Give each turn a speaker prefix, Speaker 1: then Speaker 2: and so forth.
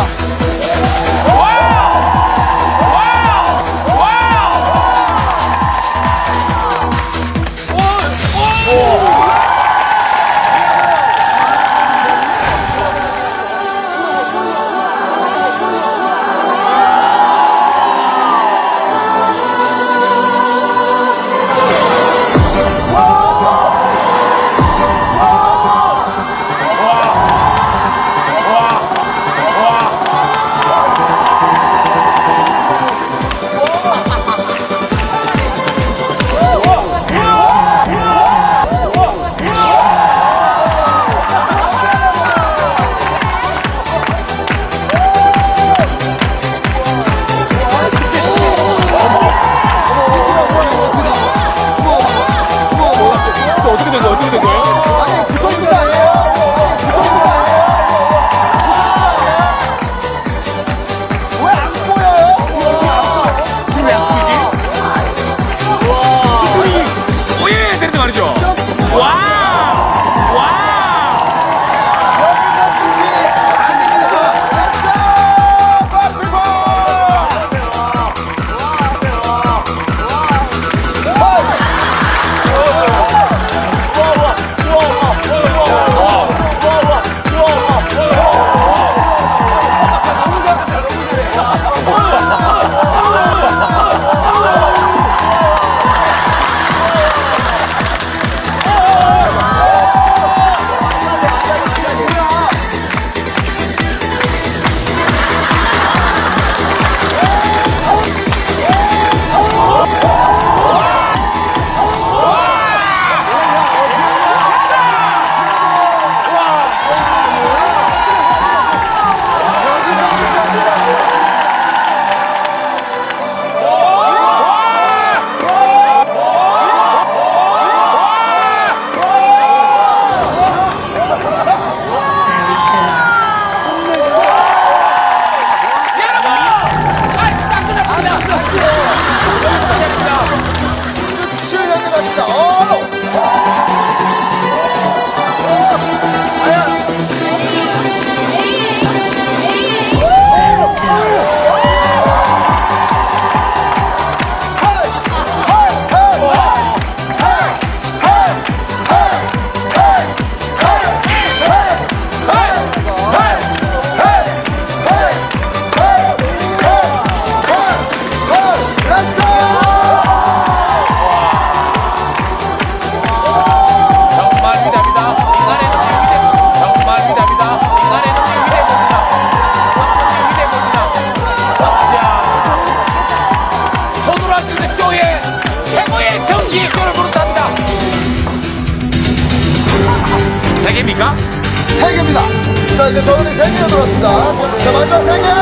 Speaker 1: 와. 최고의 최고의 경기 예술을 부른답니다. 세 개입니까?
Speaker 2: 세 개입니다. 자, 이제 저원이 세 개가 들어왔습니다. 자, 마지막 세 개.